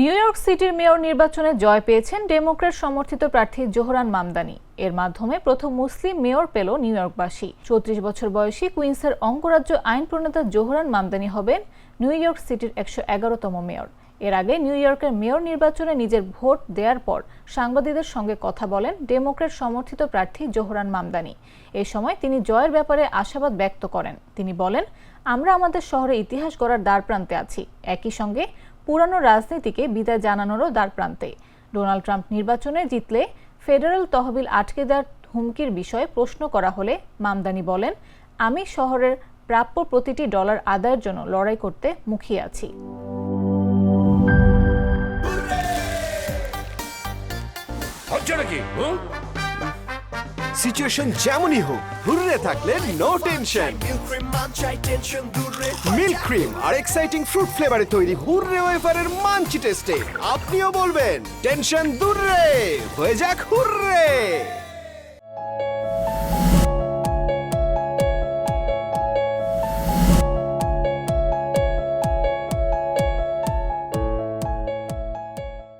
New York সিটির mayor নির্বাচনে জয় পেয়েছেন ডেমোক্র্যাট সমর্থিত প্রার্থী জোহরান মামদানি। এর মাধ্যমে প্রথম মুসলিম মেয়র পেল নিউ ইয়র্কবাসী। চৌত্রিশ বছর বয়সী কুইন্সের অঙ্গরাজ্য আইন প্রণেতা জোহরান মামদানি হবেন নিউ ইয়র্ক সিটির একশো এগারোতম মেয়র। এর আগে নিউ ইয়র্কের মেয়র নির্বাচনে নিজের ভোট দেওয়ার পর সাংবাদিকদের সঙ্গে কথা বলেন ডেমোক্র্যাট সমর্থিত প্রার্থী জোহরান মামদানি। এই সময় তিনি জয়ের ব্যাপারে আশাবাদ ব্যক্ত করেন। তিনি বলেন, আমরা আমাদের শহরে ইতিহাস গড়ার দ্বারপ্রান্তে আছি। একই সঙ্গে পুরানো রাজনীতিকে বিদায় জানানোরও দ্বারপ্রান্তে ডোনাল্ড ট্রাম্প নির্বাচনে জিতলে ফেডারেল তহবিল আটকে দেওয়ার হুমকির বিষয়ে প্রশ্ন করা হলে মামদানি বলেন, আমি শহরের প্রাপ্য প্রতিটি ডলার আদায়ের জন্য লড়াই করতে মুখিয়ে আছি। হচ্ছে নাকি? সিচুয়েশন যেমনই হোক হুররে থাকলে নো টেনশন মিল্ক ক্রিম আর এক্সাইটিং ফ্রুট ফ্লেভারে তৈরি হুররে ওয়েফারের মাঞ্চি টেস্টে আপনিও বলবেন টেনশন দূররে হয়ে যাক হুররে।